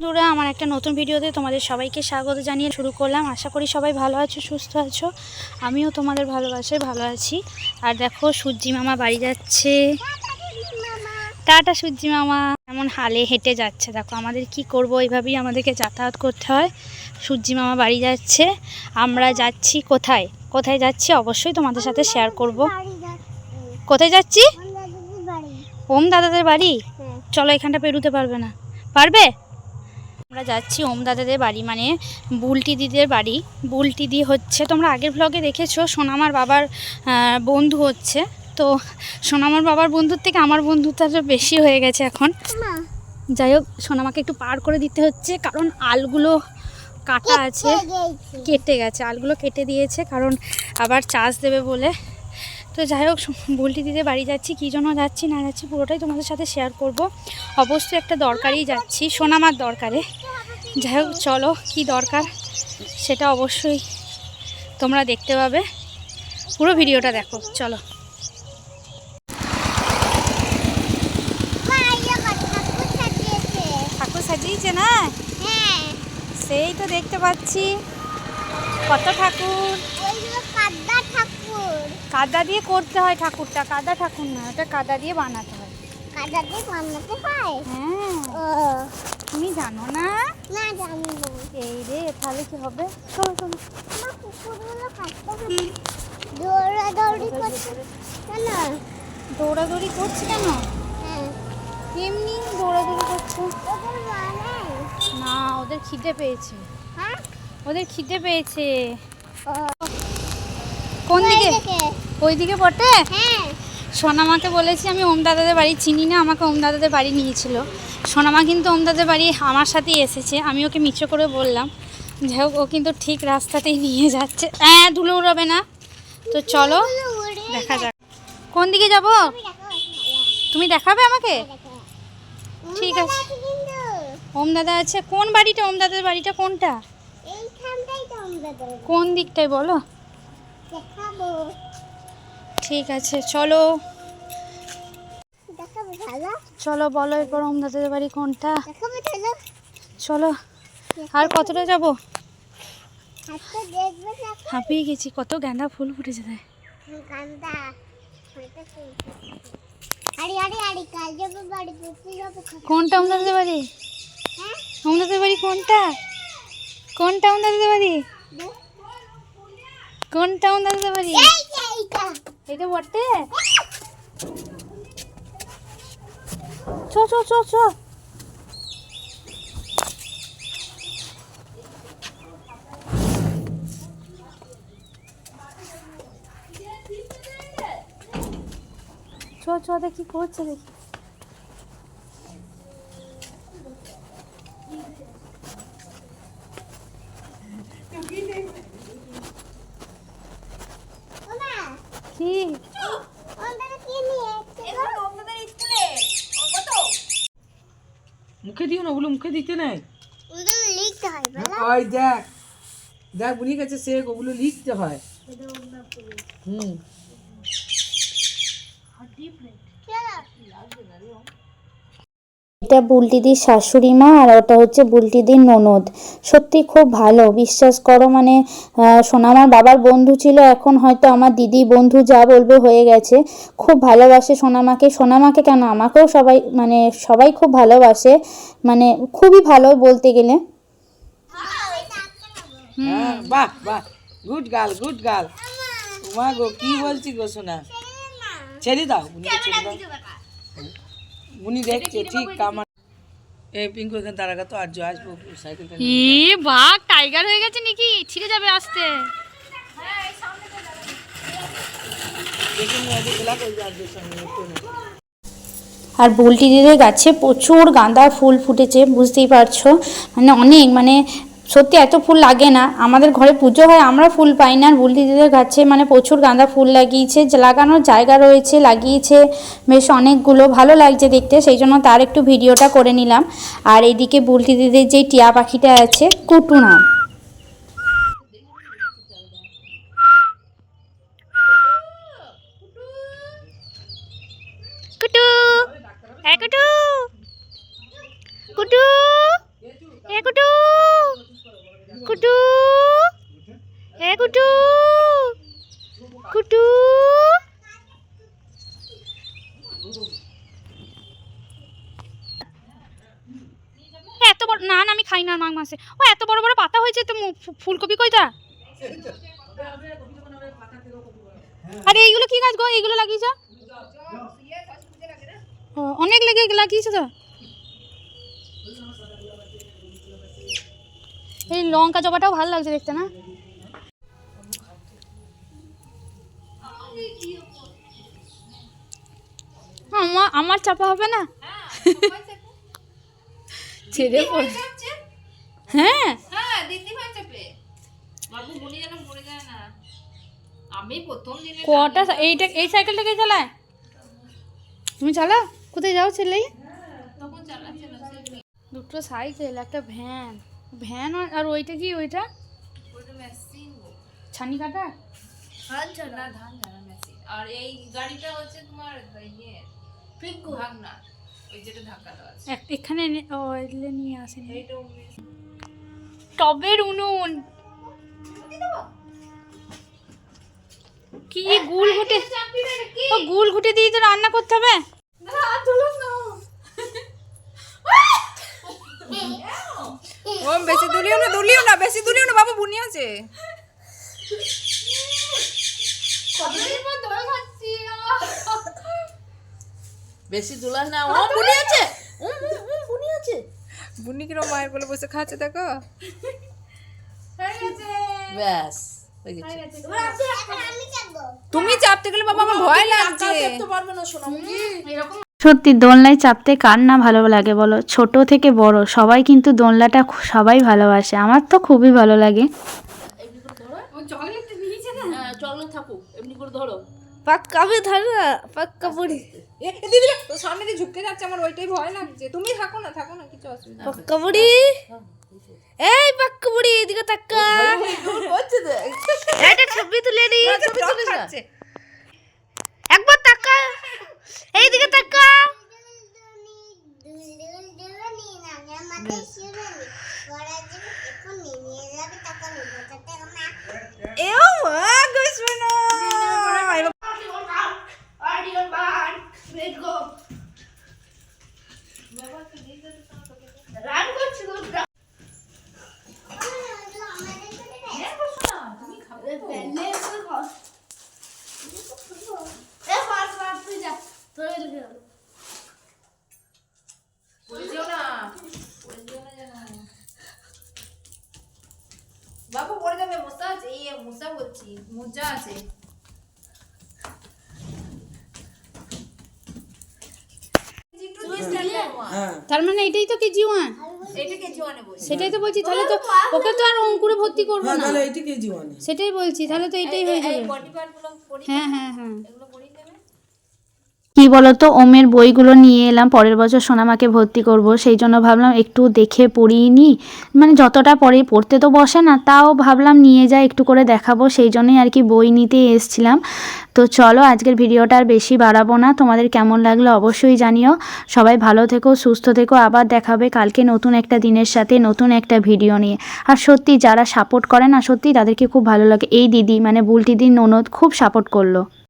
বন্ধুরা আমার একটা নতুন ভিডিওতে তোমাদের সবাইকে স্বাগত জানিয়ে শুরু করলাম। আশা করি সবাই ভালো আছো সুস্থ আছো। আমিও তোমাদের ভালোবাসায় ভালো আছি। আর দেখো সূর্যি মামা বাড়ি যাচ্ছে। টাটা সূর্যি মামা। এমন হালে হেঁটে যাচ্ছে। দেখো আমাদের কি করব এইভাবেই আমাদেরকে যাতায়াত করতে হয়। সূর্যি মামা বাড়ি যাচ্ছে। আমরা যাচ্ছি কোথায়? কোথায় যাচ্ছি অবশ্যই তোমাদের সাথে শেয়ার করব। কোথায় যাচ্ছি? ওম দাদাদের বাড়ি। চলো এখানটা পেরুতে পারবে না। পারবে? আমরা যাচ্ছি ওম দাদাদের বাড়ি মানে বুলটি দিদির বাড়ি। বুলটি দি হচ্ছে তোমরা আগের ব্লগে দেখেছ সোনামার বাবার বন্ধু হচ্ছে। তো সোনামার বাবার বন্ধুর থেকে আমার বন্ধুত্বটা বেশি হয়ে গেছে এখন। যাই হোক সোনামাকে একটু পার করে দিতে হচ্ছে কারণ আলগুলো কাটা আছে। কেটে গেছে আলগুলো কেটে দিয়েছে কারণ আবার চার্জ দেবে বলে। তো যাই হোক বুলটি দিতে বাড়ি যাচ্ছি কী জন্য যাচ্ছি না যাচ্ছি পুরোটাই তোমাদের সাথে শেয়ার করব। অবশ্যই একটা দরকারেই যাচ্ছি সোনামার দরকারে। যাই হোক চলো কী দরকার সেটা অবশ্যই তোমরা দেখতে পাবে। পুরো ভিডিওটা দেখো চলো। ঠাকুর সাজিয়েছে। না? সেই তো দেখতে পাচ্ছি। কত ঠাকুর? কাদা দিয়ে করতে হয় ঠাকুরটা কাদা ঠাকুর না ওটা কাদা দিয়ে বানাতে হয়। কাদা দিয়ে বানাতে হয়? হ্যাঁ। তুমি জানো না? না জানি এই রে তাহলে কি হবে? চলো চলো দৌড়াদৌড়ি করছে কেন? দৌড়াদৌড়ি করছে কেন? এমনি দৌড়াদৌড়ি করছে। ওদের মানে না ওদের খিদে পেয়েছে। হ্যাঁ? ওদের খিদে পেয়েছে। কোন দিকে? থেকে ওইদিকে বটে? হ্যাঁ। সোনামাকে বলেছি আমি ওম দাদাদের বাড়ি চিনি না আমাকে ওম দাদাদের বাড়ি নিয়েছিল। সোনামা কিন্তু ওম দাদাদের বাড়ি আমার সাথেই এসেছে আমি ওকে মিছো করে বললাম। যাই হোক ও কিন্তু ঠিক রাস্তাতেই নিয়ে যাচ্ছে। হ্যাঁ ধুলো উড়াবে না। তো চলো দেখা যাক। কোন দিকে যাব? তুমি দেখাবে আমাকে? ঠিক আছে। ওম দাদা আছে। কোন বাড়িটা? ওম দাদার বাড়িটা কোনটা। কোন দিকটায় বলো? ঠিক আছে চলো। চলো বলো এরপর ওম দাদাদের বাড়ি কোনটা? চলো। আর কতটা যাব? হাঁপিয়ে গেছি কত গাঁদা ফুল ফুটেছে তাই। যাব বাড়ি কোনটা ওম দাদাদের বাড়ি? হ্যাঁ? ওম দাদাদের বাড়ি কোনটা? কোনটা ওম দাদাদের বাড়ি। কোনটা ওম দাদাদের বাড়ি এই যে এইটা এটা বটে চ চ চ চ চ চ দেখি করছে দেখি ওমা কি মুখে দিও না ওগুলো মুখে দিতে নেই। হয় ওই দেখ। দেখ বুড়ি কাছে সে ওগুলো লিখতে হয়। হুম চলো এটা বুলটিদির শাশুড়ি মা আর ওটা হচ্ছে বুলটিদির ননদ। সত্যি খুব ভালো, বিশ্বাস করো মানে সোনামার বাবার বন্ধু ছিল, এখন হয়তো আমার দিদি বন্ধু যা বলবে হয়ে গেছে। খুব ভালোবাসে সোনামাকে সোনামাকে কেন? আমাকেও সবাই মানে সবাই খুব ভালোবাসে মানে খুবই ভালো বলতে গেলে। হ্যাঁ বাহ গুড গুড গো, কি বলছি গো ছেড়ে দাও ছেড়ে দাও। উনি দেখছে ঠিক কামান এই পিঙ্কু এখানে দাঁড়াগা তো আর আসব ই বাঘ টাইগার হয়ে গেছে নাকি? ছিঁড়ে যাবে আসতে। না। আর বুলটি দিদির গাছে প্রচুর গাঁদা ফুল ফুটেছে বুঝতেই পারছ। মানে অনেক মানে সত্যি এত ফুল লাগে না। আমাদের ঘরে পুজো হয়, আমরা ফুল পাই না। আর দিদিদের গাছে মানে প্রচুর গাঁদা ফুল লাগিয়েছে লাগানোর জায়গা রয়েছে, লাগিয়েছে বেশ অনেকগুলো। ভালো লাগছে দেখতে, সেই জন্য তার একটু ভিডিওটা করে নিলাম। আর এদিকে বুলটি দিদির যে টিয়া পাখিটা আছে কুটু নাম কুটু কুটু কুটু না না আমি খাই না মাঘ মাসে ও এত বড় বড় পাতা হয়েছে তো ফুলকপি কইটা? আরে এইগুলো কি গাছ গো? এইগুলো লাগিয়েছ? অনেক লেগে লাগিয়েছো তো। এই লঙ্কা জবাটাও ভালো লাগছে দেখতে না? আমার আমার চাপা হবে না? ছেড়ে পড়ে হ্যাঁ। হ্যাঁ দিদি ভাই চাপে। বাবু গুনি যেন পড়ে যায় না। আমি প্রথম দিনে কটা এইটা এই সাইকেলটা কে চালায়? তুমি চালাও। কোথায় যাও ছেলে? তখন দুটো সাইকেল একটা ভ্যান ভ্যান আর- ওইটা কি ওইটা? ছানি কাটা? ধান ঝাড়া ধান ঝাড়া মেশিন আর এই গাড়িটা হচ্ছে তোমার ইয়ে ভাগনা। ওই যেটা ধাক্কা দেওয়া এখানে এনে- ও এগুলো নিয়ে আসেনি। এইটা টবের উনুন। কি গুল ঘুটে ও, গুল ঘুটে দিয়ে তো রান্না করতে হবে। ও, বেশি দুলিও না দুলিও না, বেশি দুলিও না, বাবু, বুনি আছে। বেশি দুলার না, ও, বুনি আছে। বুনি কিরম মায়ের বলে বসে খাচ্ছে দেখো। ব্যাস হয়ে তুমি চাপতে গেলে বাবা আমার ভয় লাগছে। সত্যি দোলনায় চাপতে কার না ভালো লাগে বলো? ছোট থেকে বড় সবাই কিন্তু দোলনাটা সবাই ভালোবাসে। আমার তো খুবই ভালো লাগে। হ্যাঁ চকলেট থাকুক এমনি করে ধরো। পাক্কা পাক্কা পড়ি। দিদি তো সামনে দিয়ে ঝুঁকে যাচ্ছে আমার ওইটাই ভয় লাগছে। তুমি থাকো না থাকো না কিছু অসুবিধা পাক্কা পড়ি এই পাক্কা পড়ি এদিকে তাক্কা। একটা ছবি তুলে দিই ছবি তুলে যাচ্ছে একবার তাকা এইদিকে তাকা দুল দুল দুলনি নাগে মাথায় যাবে এখন নিয়ে যাবে টাকা নিয়ে যাবে না এও মা গোসনা পড়ে যেও না পড়ে যেও না যেন বাবু পড়ে যাবে আছে এই মশা বলছি মোজা আছে। হ্যাঁ। তার মানে এটাই তো কেজি ওয়ান এটা কেজি ওয়ানে বলছি। সেটাই তো বলছি তাহলে তো ওকে তো আর অঙ্কুরে ভর্তি করব হ্যাঁ না। তাহলে এইটি কেজি ওয়ানে সেটাই বলছি তাহলে তো এটাই হয়ে যাবে। হ্যাঁ হ্যাঁ হ্যাঁ। কি বলতো? ওমের বইগুলো নিয়ে এলাম, পরের বছর সোনামাকে ভর্তি করব, সেই জন্য ভাবলাম একটু দেখে পড়িয়ে নিই মানে যতটা পরে পড়তে তো বসে না, তাও ভাবলাম নিয়ে যাই, একটু করে দেখাবো, সেই জন্যই আর কি বই নিতে এসছিলাম। তো চলো, আজকের ভিডিওটা আর বেশি বাড়াবো না, তোমাদের কেমন লাগল অবশ্যই জানিও। সবাই ভালো থেকো, সুস্থ থেকো, আবার দেখাবে কালকে নতুন একটা দিনের সাথে, নতুন একটা ভিডিও নিয়ে। আর সত্যি, যারা সাপোর্ট করে না সত্যি তাদেরকে খুব ভালো লাগে। এই দিদি মানে বুলটিদির ননদ, খুব সাপোর্ট করল।